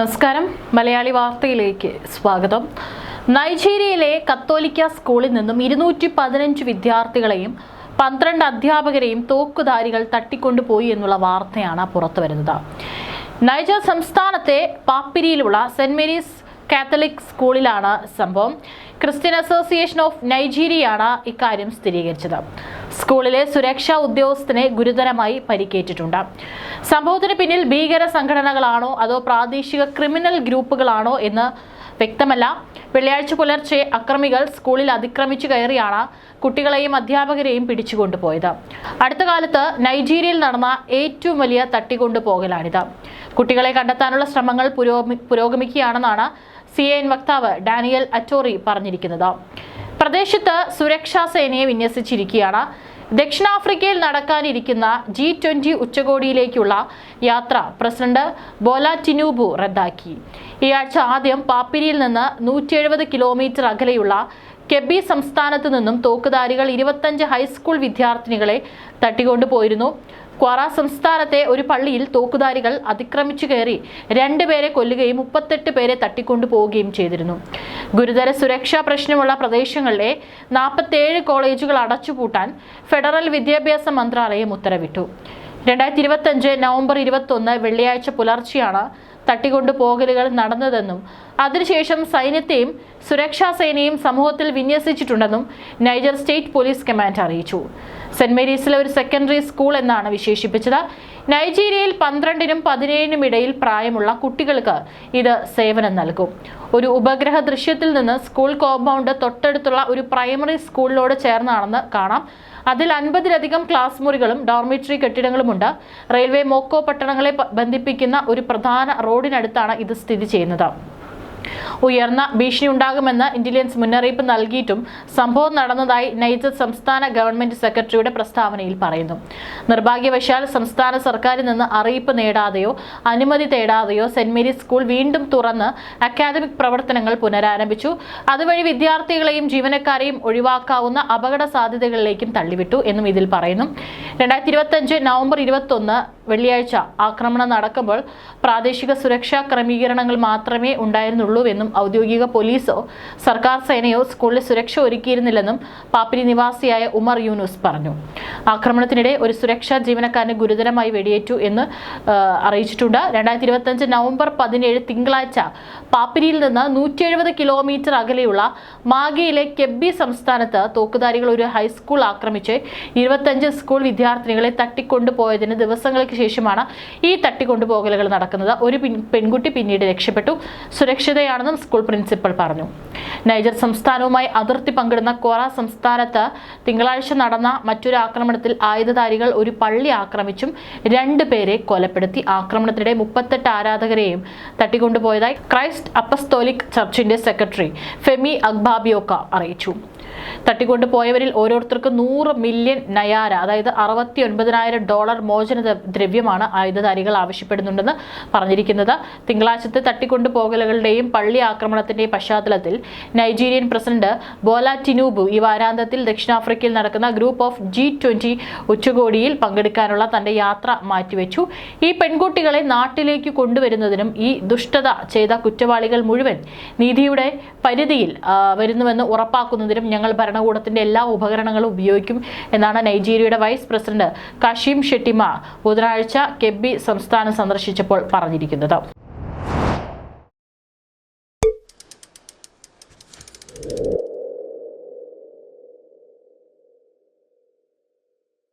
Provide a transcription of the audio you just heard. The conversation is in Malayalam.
നമസ്കാരം. മലയാളി വാർത്തയിലേക്ക് സ്വാഗതം. നൈജീരിയയിലെ കത്തോലിക്ക സ്കൂളിൽ നിന്നും ഇരുന്നൂറ്റി പതിനഞ്ച് വിദ്യാർത്ഥികളെയും പന്ത്രണ്ട് അധ്യാപകരെയും തോക്കുധാരികൾ തട്ടിക്കൊണ്ടുപോയി എന്നുള്ള വാർത്തയാണ് പുറത്തു വരുന്നത് നൈജർ സംസ്ഥാനത്തെ പാപ്പിരിയിലുള്ള സെന്റ് മേരീസ് കാത്തലിക് സ്കൂളിലാണ് സംഭവം. ക്രിസ്ത്യൻ അസോസിയേഷൻ ഓഫ് നൈജീരിയയാണ് ഇക്കാര്യം സ്ഥിരീകരിച്ചത്. സ്കൂളിലെ സുരക്ഷാ ഉദ്യോഗസ്ഥനെ ഗുരുതരമായി പരിക്കേറ്റിട്ടുണ്ട്. സംഭവത്തിന് പിന്നിൽ ഭീകര സംഘടനകളാണോ അതോ പ്രാദേശിക ക്രിമിനൽ ഗ്രൂപ്പുകളാണോ എന്ന് വ്യക്തമല്ല. വെള്ളിയാഴ്ച പുലർച്ചെ അക്രമികൾ സ്കൂളിൽ അതിക്രമിച്ചു കയറിയാണ് കുട്ടികളെയും അധ്യാപകരെയും പിടിച്ചുകൊണ്ടുപോയത്. അടുത്ത കാലത്ത് നൈജീരിയയിൽ നടന്ന ഏറ്റവും വലിയ തട്ടിക്കൊണ്ടുപോകലാണിത്. കുട്ടികളെ കണ്ടെത്താനുള്ള ശ്രമങ്ങൾ പുരോഗമി പുരോഗമിക്കുകയാണെന്നാണ് സി എൻ വക്താവ് ഡാനിയൽ അറ്റോറി പറഞ്ഞിരിക്കുന്നത്. പ്രദേശത്ത് സുരക്ഷാ സേനയെ വിന്യസിച്ചിരിക്കുകയാണ്. ദക്ഷിണാഫ്രിക്കയിൽ നടക്കാനിരിക്കുന്ന ജി ട്വന്റി ഉച്ചകോടിയിലേക്കുള്ള യാത്ര പ്രസിഡന്റ് ബോല ടിനൂബു റദ്ദാക്കി. ഈ ആഴ്ച ആദ്യം പാപ്പിരിയിൽ നിന്ന് നൂറ്റി എഴുപത് കിലോമീറ്റർ അകലെയുള്ള കെബി സംസ്ഥാനത്ത് നിന്നും തോക്കുധാരികൾ ഇരുപത്തഞ്ച് ഹൈസ്കൂൾ വിദ്യാർത്ഥിനികളെ തട്ടിക്കൊണ്ടുപോയിരുന്നു. ക്വാറ സംസ്ഥാനത്തെ ഒരു പള്ളിയിൽ തോക്കുധാരികൾ അതിക്രമിച്ചു കയറി രണ്ടുപേരെ കൊല്ലുകയും മുപ്പത്തെട്ട് പേരെ തട്ടിക്കൊണ്ടു പോവുകയും ചെയ്തിരുന്നു. ഗുരുതര സുരക്ഷാ പ്രശ്നമുള്ള പ്രദേശങ്ങളിലെ നാൽപ്പത്തേഴ് കോളേജുകൾ അടച്ചുപൂട്ടാൻ ഫെഡറൽ വിദ്യാഭ്യാസ മന്ത്രാലയം ഉത്തരവിട്ടു. രണ്ടായിരത്തി ഇരുപത്തഞ്ച് നവംബർ ഇരുപത്തൊന്ന് വെള്ളിയാഴ്ച പുലർച്ചെയാണ് തട്ടിക്കൊണ്ടു പോകലുകൾ നടന്നതെന്നും അതിനുശേഷം സൈന്യത്തെയും സുരക്ഷാ സേനയും സമൂഹത്തിൽ വിന്യസിച്ചിട്ടുണ്ടെന്നും നൈജർ സ്റ്റേറ്റ് പോലീസ് കമാൻഡ് അറിയിച്ചു. സെന്റ് മേരീസിലെ ഒരു സെക്കൻഡറി സ്കൂൾ എന്നാണ് വിശേഷിപ്പിച്ചത്. നൈജീരിയയിൽ പന്ത്രണ്ടിനും പതിനേഴിനും ഇടയിൽ പ്രായമുള്ള കുട്ടികൾക്ക് ഇത് സേവനം നൽകും. ഒരു ഉപഗ്രഹ ദൃശ്യത്തിൽ നിന്ന് സ്കൂൾ കോമ്പൗണ്ട് തൊട്ടടുത്തുള്ള ഒരു പ്രൈമറി സ്കൂളിനോട് ചേർന്നാണെന്ന് കാണാം. അതിൽ അൻപതിലധികം ക്ലാസ് മുറികളും ഡോർമിറ്ററി കെട്ടിടങ്ങളുമുണ്ട്. റെയിൽവേ മോക്കോ പട്ടണങ്ങളെ ബന്ധിപ്പിക്കുന്ന ഒരു പ്രധാന റോഡിനടുത്താണ് ഇത് സ്ഥിതി ചെയ്യുന്നത്. ഉയർന്ന ഭീഷണി ഉണ്ടാകുമെന്ന് ഇന്റലിജൻസ് മുന്നറിയിപ്പ് നൽകിയിട്ടും സംഭവം നടന്നതായി നൈജർ സംസ്ഥാന ഗവൺമെന്റ് സെക്രട്ടറിയുടെ പ്രസ്താവനയിൽ പറയുന്നു. നിർഭാഗ്യവശാൽ സംസ്ഥാന സർക്കാരിൽ നിന്ന് അറിയിപ്പ് നേടാതെയോ അനുമതി തേടാതെയോ സെന്റ് മേരീസ് സ്കൂൾ വീണ്ടും തുറന്ന് അക്കാദമിക് പ്രവർത്തനങ്ങൾ പുനരാരംഭിച്ചു. അതുവഴി വിദ്യാർത്ഥികളെയും ജീവനക്കാരെയും ഒഴിവാക്കാവുന്ന അപകട സാധ്യതകളിലേക്കും തള്ളിവിട്ടു എന്നും ഇതിൽ പറയുന്നു. രണ്ടായിരത്തി ഇരുപത്തഞ്ച് നവംബർ ഇരുപത്തൊന്ന് വെള്ളിയാഴ്ച ആക്രമണം നടക്കുമ്പോൾ പ്രാദേശിക സുരക്ഷാ ക്രമീകരണങ്ങൾ മാത്രമേ ഉണ്ടായിരുന്നുള്ളൂ എന്നും ഔദ്യോഗിക പോലീസോ സർക്കാർ സേനയോ സ്കൂളിൽ സുരക്ഷ ഒരുക്കിയിരുന്നില്ലെന്നും പാപ്പിരി നിവാസിയായ ഉമർ യൂനുസ് പറഞ്ഞു. ആക്രമണത്തിനിടെ ഒരു സുരക്ഷാ ജീവനക്കാരന് ഗുരുതരമായി വെടിയേറ്റു എന്ന് അറിയിച്ചിട്ടുണ്ട്. രണ്ടായിരത്തി ഇരുപത്തഞ്ച് നവംബർ പതിനേഴ് തിങ്കളാഴ്ച പാപ്പിരിയിൽ നിന്ന് നൂറ്റി എഴുപത് കിലോമീറ്റർ അകലെയുള്ള മാഗിയിലെ കെബി സംസ്ഥാനത്ത് തോക്കുധാരികൾ ഒരു ഹൈസ്കൂൾ ആക്രമിച്ച് ഇരുപത്തഞ്ച് സ്കൂൾ വിദ്യാർത്ഥിനികളെ തട്ടിക്കൊണ്ടുപോയതിന് ദിവസങ്ങൾക്ക് ശേഷമാണ് ഈ തട്ടിക്കൊണ്ടുപോകലുകൾ നടക്കുന്നത്. ഒരു പെൺകുട്ടി പിന്നീട് രക്ഷപ്പെട്ടു. സുരക്ഷിതയാണെന്നും സ്കൂൾ പ്രിൻസിപ്പൽ പറഞ്ഞു. നൈജർ സംസ്ഥാനവുമായി അതിർത്തി പങ്കിടുന്ന കോറ സംസ്ഥാനത്ത് തിങ്കളാഴ്ച നടന്ന മറ്റൊരു ആക്രമണത്തിൽ ആയുധധാരികൾ ഒരു പള്ളി ആക്രമിച്ചും രണ്ട് പേരെ കൊലപ്പെടുത്തി. ആക്രമണത്തിനിടെ മുപ്പത്തെട്ട് ആരാധകരെയും തട്ടിക്കൊണ്ടുപോയതായി ക്രൈസ്റ്റ് അപ്പസ്തോലിക് ചർച്ചിന്റെ സെക്രട്ടറി ഫെമി അഗ്ബാബിയോക്ക അറിയിച്ചു. തട്ടിക്കൊണ്ടുപോയവരിൽ ഓരോരുത്തർക്കും നൂറ് മില്യൺ നയാര അതായത് അറുപത്തി ഒൻപതിനായിരം ഡോളർ മോചന ദ്ര- ദ്രവ്യമാണ് ആയുധധാരികൾ ആവശ്യപ്പെടുന്നുണ്ടെന്ന് പറഞ്ഞിരിക്കുന്നത്. തിങ്കളാഴ്ചത്തെ തട്ടിക്കൊണ്ടുപോകലുകളുടെയും പള്ളി ആക്രമണത്തിന്റെയും പശ്ചാത്തലത്തിൽ നൈജീരിയൻ പ്രസിഡന്റ് ബോല ടിനൂബു ഈ വാരാന്ത്യത്തിൽ ദക്ഷിണാഫ്രിക്കയിൽ നടക്കുന്ന ഗ്രൂപ്പ് ഓഫ് ജി ട്വന്റി ഉച്ചകോടിയിൽ പങ്കെടുക്കാനുള്ള തന്റെ യാത്ര മാറ്റിവെച്ചു. ഈ പെൺകുട്ടികളെ നാട്ടിലേക്ക് കൊണ്ടുവരുന്നതിനും ഈ ദുഷ്ടത ചെയ്ത കുറ്റവാളികൾ മുഴുവൻ നീതിയുടെ പരിധിയിൽ വരുന്നുവെന്ന് ഉറപ്പാക്കുന്നതിനും ഭരണകൂടത്തിന്റെ എല്ലാ ഉപകരണങ്ങളും ഉപയോഗിക്കും എന്നാണ് നൈജീരിയയുടെ വൈസ് പ്രസിഡന്റ് കഷീം ഷെട്ടിമ ബുധനാഴ്ച കെബി സംസ്ഥാനം സന്ദർശിച്ചപ്പോൾ പറഞ്ഞിരിക്കുന്നത്.